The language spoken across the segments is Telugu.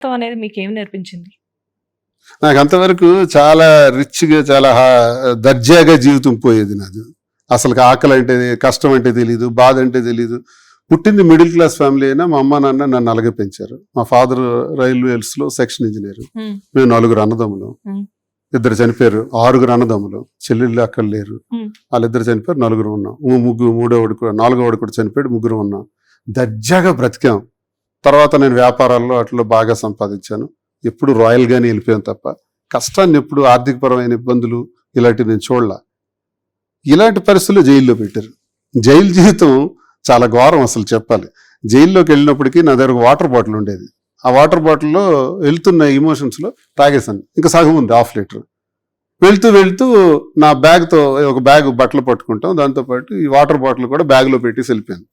జీవితం అనేది మీకు ఏం నేర్పించింది? నాకు అంతవరకు చాలా రిచ్గా చాలా దర్జాగా జీవితం పోయేది నాది. అసలు ఆకలి అంటే కష్టం అంటే తెలియదు బాధ అంటే తెలియదు పుట్టింది మిడిల్ క్లాస్ ఫ్యామిలీ అయినా మా అమ్మ నాన్న నన్ను అలాగే పెంచారు. మా ఫాదర్ రైల్వేస్లో సెక్షన్ ఇంజనీర్. మేము నలుగురు అన్నదమ్ములు. ఇద్దరు చనిపోయారు. ఆరుగురు అన్నదమ్ములు. చెల్లెళ్ళు అక్కడ లేరు. వాళ్ళిద్దరు చనిపోయారు నలుగురు ఉన్నాం. ముగ్గురు మూడో వాడు కూడా నాలుగో వాడు కూడా చనిపోయాడు ముగ్గురు ఉన్నాం. దర్జాగా బ్రతికాం. తర్వాత నేను వ్యాపారాల్లో అట్లా బాగా సంపాదించాను. ఎప్పుడు రాయల్గానే వెళ్ళిపోయాను తప్ప కష్టాన్ని ఎప్పుడు ఆర్థికపరమైన ఇబ్బందులు ఇలాంటివి నేను చూడలా. ఇలాంటి పరిస్థితులు జైల్లో పెట్టారు. జైలు జీవితం చాలా ఘోరం అసలు చెప్పాలి. జైల్లోకి వెళ్ళినప్పటికీ నా దగ్గర వాటర్ బాటిల్ ఉండేది. ఆ వాటర్ బాటిల్లో వెళ్తున్న ఇమోషన్స్లో తాగేశాను. ఇంకా సగం ఉంది హాఫ్ లీటర్. వెళ్తూ వెళ్తూ నా బ్యాగ్తో ఒక బ్యాగ్ బట్టలు పట్టుకుంటాం. దాంతోపాటు ఈ వాటర్ బాటిల్ కూడా బ్యాగ్లో పెట్టి వెళ్ళిపోయాను.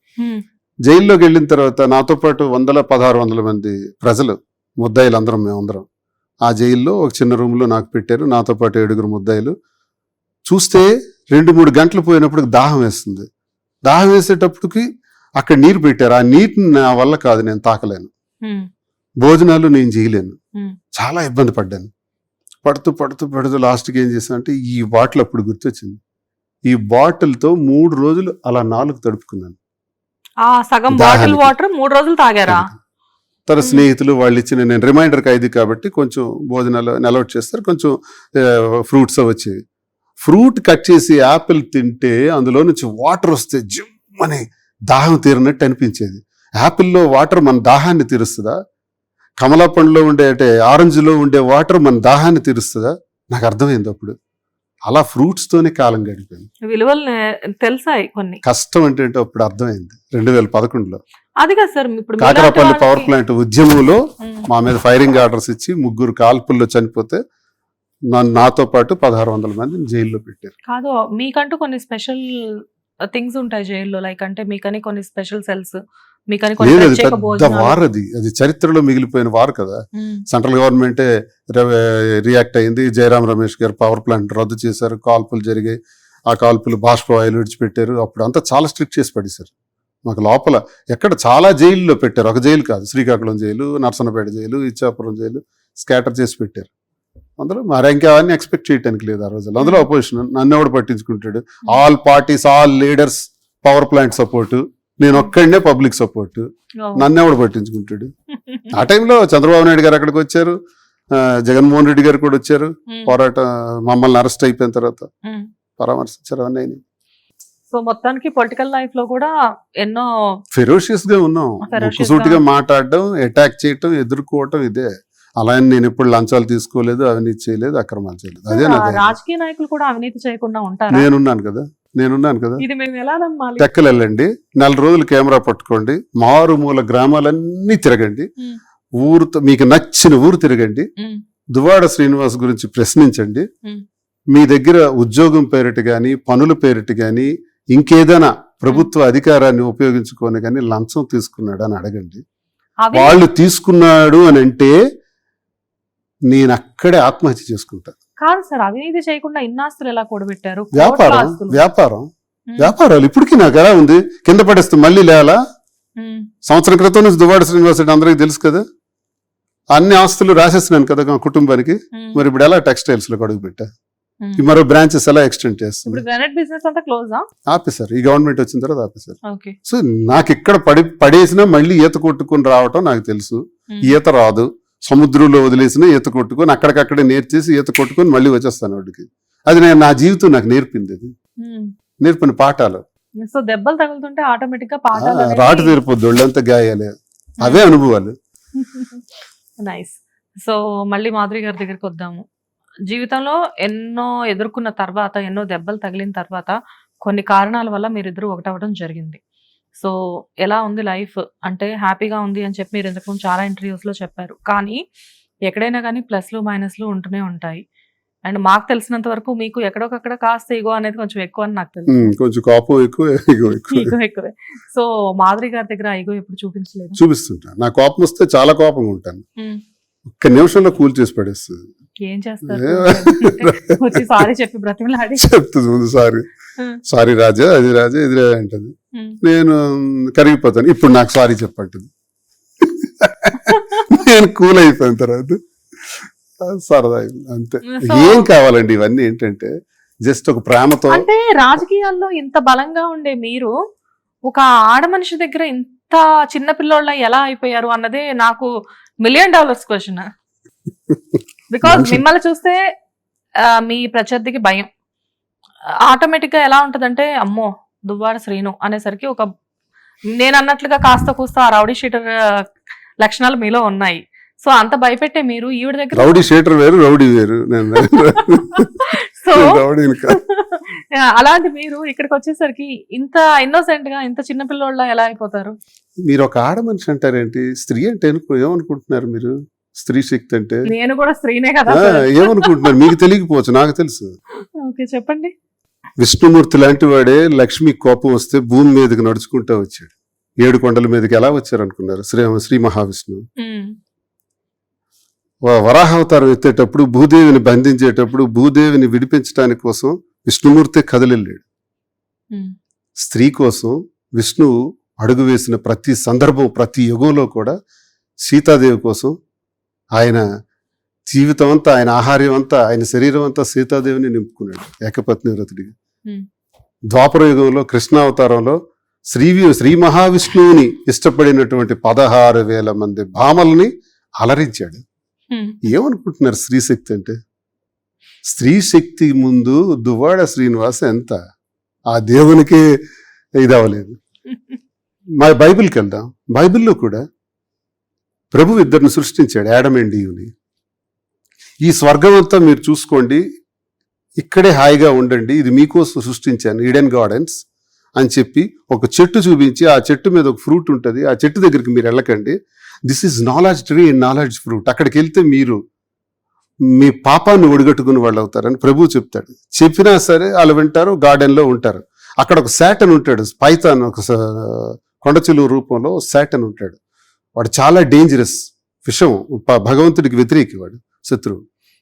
జైల్లోకి వెళ్ళిన తర్వాత నాతో పాటు వందల పదహారు వందల మంది ప్రజలు ముద్దాయిలు అందరం మేమందరం ఆ జైల్లో ఒక చిన్న రూమ్లో నాకు పెట్టారు. నాతో పాటు ఏడుగురు ముద్దాయిలు. చూస్తే రెండు మూడు గంటలు పోయినప్పుడు దాహం వేస్తుంది. దాహం వేసేటప్పటికి అక్కడ నీరు పెట్టారు. ఆ నీటిని నా వల్ల కాదు నేను తాకలేను. భోజనాలు నేను చేయలేను. చాలా ఇబ్బంది పడ్డాను. పడుతూ పడుతూ పడుతూ లాస్ట్కి ఏం చేశాను అంటే ఈ బాటిల్ అప్పుడు గుర్తొచ్చింది. ఈ బాటిల్తో మూడు రోజులు అలా నాలుగు తడుపుకున్నాను. ఆ సగం బాటిల్. వాటర్ మూడు రోజులు తాగారా? తన. స్నేహితులు వాళ్ళు ఇచ్చిన నేను రిమైండర్ ఖైదీ కాబట్టి కొంచెం భోజనాలు అలౌట్ చేస్తారు. కొంచెం ఫ్రూట్స్ వచ్చేవి. ఫ్రూట్ కట్ చేసి యాపిల్ తింటే అందులో నుంచి వాటర్ వస్తే జిమ్ అని దాహం తీరినట్టు అనిపించేది. యాపిల్లో వాటర్ మన దాహాన్ని తీరుస్తుందా? కమలా పండులో ఉండే అంటే ఆరెంజ్లో ఉండే వాటర్ మన దాహాన్ని తీరుస్తుందా? నాకు అర్థమైంది అప్పుడు. అలా ఫ్రూట్స్ తోనే కాలం గడిపోయింది విలువలు తెలిసాయి కొన్ని. కష్టం అంటే ఏంటో అప్పుడు అర్థమైంది. రెండు వేల పదకొండులో. అది కదా సార్ ఇప్పుడు కాకరపల్లి పవర్ ప్లాంట్ ఉద్యమంలో. మా మీద ఫైరింగ్ ఆర్డర్స్ ఇచ్చి ముగ్గురు కాల్పుల్లో చనిపోతే నన్ను నాతో పాటు పదహారు వందల మందిని జైల్లో పెట్టారు. కాదు మీకంటూ కొన్ని స్పెషల్ థింగ్స్ ఉంటాయి జైల్లో. లైక్ అంటే మీకని కొన్ని స్పెషల్ సెల్స్ మీకని పెద్ద వార్ అది. అది చరిత్రలో మిగిలిపోయిన వార్ కదా. సెంట్రల్ గవర్నమెంటే రియాక్ట్ అయింది. జయరాం రమేష్ గారు పవర్ ప్లాంట్ రద్దు చేశారు. కాల్పులు జరిగాయి. ఆ కాల్పులు బాష్పవాయులు విడిచిపెట్టారు. అప్పుడు అంతా చాలా స్ట్రిక్ట్ చేసి పడేశారు. మాకు లోపల ఎక్కడ చాలా జైల్లో పెట్టారు. ఒక జైలు కాదు. Srikakulam jail Narsannapeta jail Ichchapuram jail scatter చేసి పెట్టారు. అందులో మరి ఇంకా అవన్నీ ఎక్స్పెక్ట్ చేయడానికి లేదు ఆ రోజుల్లో అందులో అపోజిషన్ నన్ను ఎవడు పట్టించుకుంటాడు all parties all leaders power plant support నేను ఒక్కడనే పబ్లిక్ సపోర్ట్. నన్ను ఎవడు పట్టించుకుంటాడు ఆ టైంలో చంద్రబాబు నాయుడు గారు అక్కడికి వచ్చారు జగన్మోహన్ రెడ్డి గారు కూడా వచ్చారు హ్మ్. పోరాట మమ్మల్ని అరెస్ట్ అయిపోయిన తర్వాత హ్మ్. పరామర్శించారు అవన్నీ. సో మొత్తానికి పొలిటికల్ లైఫ్లో కూడా ఎన్నో ఫెరోషియస్గా ఉన్నాం Ferocious ముక్కుసూటిగా గా. మాట్లాడడం అటాక్ చేయటం ఎదుర్కోవటం ఇదే అలా నేను ఎప్పుడు లంచాలు తీసుకోలేదు అవినీతి చేయలేదు అక్రమాలు చేయలేదు అదే. రాజకీయ నాయకులు కూడా అవినీతి చేయకుండా ఉంటారా నేనున్నాను కదా నేనున్నాను కదా ఇది మేము ఎలా నమ్మాలి టెక్కలు వెళ్ళండి నెల రోజులు కెమెరా పట్టుకోండి మారుమూల గ్రామాలన్నీ తిరగండి. ఊరుతో మీకు నచ్చిన ఊరు తిరగండి. దువాడ శ్రీనివాస్ గురించి ప్రశ్నించండి. మీ దగ్గర ఉద్యోగం పేరిట గాని పనుల పేరిట గాని ఇంకేదైనా ప్రభుత్వ అధికారాన్ని ఉపయోగించుకొని కానీ లంచం తీసుకున్నాడు అని అడగండి వాళ్ళు తీసుకున్నాడు అని అంటే నేను అక్కడే ఆత్మహత్య చేసుకుంటా. కాదు సార్ అవినీతి చేయకుండా ఇన్నాస్తులు ఎలా కూడబెట్టారు? వ్యాపారం. వ్యాపారం. వ్యాపారాలు ఇప్పటికీ నాకు ఎలా ఉంది. కింద పడేస్తే మళ్ళీ లేలా హ్మ్. సంవత్సరం క్రితం నుంచి దువాడ శ్రీనివాస్ రెడ్డి అందరికీ తెలుసు కదా? అన్ని ఆస్తులు రాసేస్తున్నాను కదా మా కుటుంబానికి. మరి ఇప్పుడు ఎలా టెక్స్టైల్స్లో అడుగు పెట్టా? మరో బ్రాంచెస్ ఎలా ఎక్స్టెండ్ చేస్తుంది? ఆపేశారు. ఈ గవర్నమెంట్ వచ్చిన తర్వాత ఆపేశారు. ఓకే. సో నాకు ఇక్కడ పడి పడేసినా మళ్ళీ ఈత కొట్టుకుని రావటం నాకు తెలుసు. ఈత రాదు. సముద్రంలో వదిలేసిన ఈత కొట్టుకొని అక్కడికక్కడే నేర్చేసి ఈత కొట్టుకొని మళ్ళీ వచ్చేస్తాను వాడికి. అది నేను నా జీవితం నాకు నేర్పింది అది. నేర్పిన పాఠాలు. సో దెబ్బలు తగులుతుంటే ఆటోమేటిక్గా పాఠాలు రాటు తీరిపోద్ది ఒళ్ళంతా గాయాలే. అవే అనుభవాలు. నైస్ సో మళ్ళీ మాధురి గారి దగ్గరికి వద్దాము. జీవితంలో ఎన్నో ఎదుర్కొన్న తర్వాత ఎన్నో దెబ్బలు తగిలిన తర్వాత కొన్ని కారణాల వల్ల మీరిద్దరు ఒకటవడం జరిగింది. సో ఎలా ఉంది లైఫ్? అంటే హ్యాపీగా ఉంది అని చెప్పి మీరు ఇంతకుముందు చాలా ఇంటర్వ్యూస్లో చెప్పారు. కానీ ఎక్కడైనా కానీ ప్లస్లు మైనస్లు ఉంటూనే ఉంటాయి. అండ్ మాకు తెలిసినంత వరకు మీకు ఎక్కడొకక్కడ కాస్త ఇగో అనేది కొంచెం ఎక్కువ అని నాకు తెలుసు. కొంచెం కోపం ఎక్కువ ఇగో ఎక్కువ. సో మాధురి గారి దగ్గర ఈగో ఎప్పుడు చూపించలేదు? చూపిస్తుంటా. నా కోపం వస్తే చాలా కోపంగా ఉంటాను. ఒక్క నిమిషంలో కూల్ చేసి పడేస్తుంది. ఏం చేస్తారు? సారీ చెప్పి బ్రతిమలాడి. చెప్తుంది ముందు సారీ. సారీ రాజా అది రాజా ఇది రాజా అంటది. నేను కరిగిపోతాను. ఇప్పుడు నాకు సారీ చెప్పంటుంది నేను కూల్ అయిపోయిన తర్వాత సరదా. అంతే. ఏం కావాలండి ఇవన్నీ ఏంటంటే జస్ట్ ఒక ప్రేమతో అంటే రాజకీయాల్లో ఇంత బలంగా ఉండే మీరు ఒక ఆడ మనిషి దగ్గర ఇంత చిన్న పిల్లోళ్ళ ఎలా అయిపోయారు అన్నదే నాకు మిలియన్ డాలర్స్ క్వశ్చన్ బికాస్ మిమ్మల్ని చూస్తే మీ ప్రత్యర్థికి భయం. ఆటోమేటిక్గా ఎలా ఉంటదంటే అమ్మో దువ్వాడ శ్రీను అనేసరికి ఒక నేను అన్నట్లుగా కాస్త కూస్త ఆ రౌడీ షీటర్ లక్షణాలు మీలో ఉన్నాయి. సో అంత భయపెట్టే మీరు ఈవిడ దగ్గర రౌడీ షేటర్ వేరు రౌడీ వేరు. సో. అలాంటి మీరు ఇక్కడికి వచ్చేసరికి ఇంత ఇన్నోసెంట్గా ఇంత చిన్న పిల్లోళ్ళ ఎలా అయిపోతారు? మీరు ఒక ఆడ మనిషి అంటారేంటి? స్త్రీ అంటే ఏమనుకుంటున్నారు మీరు? స్త్రీ శక్తి అంటే? నేను కూడా స్త్రీనే కదా ఏమనుకుంటున్నారు? మీకు తెలియకపోవచ్చు నాకు తెలుసు. ఓకే చెప్పండి. విష్ణుమూర్తి లాంటి వాడే లక్ష్మి కోపం వస్తే భూమి మీదకి నడుచుకుంటూ వచ్చాడు. ఏడు కొండల మీదకి ఎలా వచ్చారు అనుకున్నారు శ్రీ శ్రీ మహావిష్ణువు వరాహావతారం ఎత్తేటప్పుడు భూదేవిని బంధించేటప్పుడు భూదేవిని విడిపించడానికి కోసం విష్ణుమూర్తి కదలెళ్ళాడు ఉమ్, స్త్రీ కోసం విష్ణువు అడుగు వేసిన ప్రతి సందర్భం ప్రతి యుగంలో కూడా సీతాదేవి కోసం ఆయన జీవితం అంతా ఆయన ఆహార్యం అంతా ఆయన శరీరం అంతా సీతాదేవిని నింపుకున్నాడు ఏకపత్ని వ్రతుడిగా. ద్వాపర యుగంలో కృష్ణావతారంలో శ్రీ శ్రీ మహావిష్ణువుని ఇష్టపడినటువంటి పదహారు వేల మంది భామల్ని అలరించాడు. ఏమనుకుంటున్నారు స్త్రీ శక్తి అంటే? స్త్రీ శక్తి ముందు దువ్వాడ శ్రీనివాస్ ఎంత? ఆ దేవునికి ఇది అవ్వలేదు మా బైబిల్కి వెళ్దాం బైబిల్లో కూడా ప్రభు ఇద్దరిని సృష్టించాడు యాడమ్ అండ్ ఈవ్ని. ఈ స్వర్గం అంతా మీరు చూసుకోండి. ఇక్కడే హాయిగా ఉండండి. ఇది మీకోసం సృష్టించాను ఈడెన్ గార్డెన్స్ అని చెప్పి ఒక చెట్టు చూపించి ఆ చెట్టు మీద ఒక ఫ్రూట్ ఉంటుంది. ఆ చెట్టు దగ్గరికి మీరు వెళ్ళకండి. This is knowledge tree and knowledge fruit. అక్కడికి వెళ్తే మీరు మీ పాపాన్ని ఒడిగట్టుకుని వాళ్ళు అవుతారని ప్రభు చెప్తాడు. చెప్పినా సరే వాళ్ళు వింటారు గార్డెన్లో ఉంటారు. అక్కడ ఒక శాటన్ ఉంటాడు పైతాన్ ఒక కొండచిలువ రూపంలో శాటన్ ఉంటాడు. వాడు చాలా డేంజరస్ విషం భగవంతుడికి వ్యతిరేకి వాడు శత్రువు.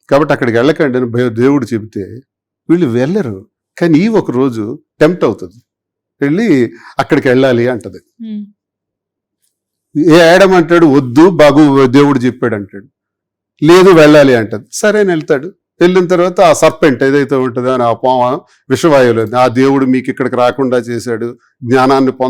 కాబట్టి అక్కడికి వెళ్ళకండి అని దేవుడు చెబితే వీళ్ళు వెళ్ళరు. కానీ ఈ ఒక రోజు టెంప్ట్ అవుతుంది. వెళ్ళి అక్కడికి వెళ్ళాలి అంటది. ఏ ఏడం అంటాడు వద్దు బాగు దేవుడు చెప్పాడు అంటాడు. లేదు వెళ్ళాలి అంటది. సరే అని వెళ్తాడు. వెళ్ళిన తర్వాత ఆ సర్పెంట్ ఏదైతే ఉంటుందో అని ఆ పాము విషవాయువులు. ఆ దేవుడు మీకు ఇక్కడికి రాకుండా చేశాడు. జ్ఞానాన్ని పొంద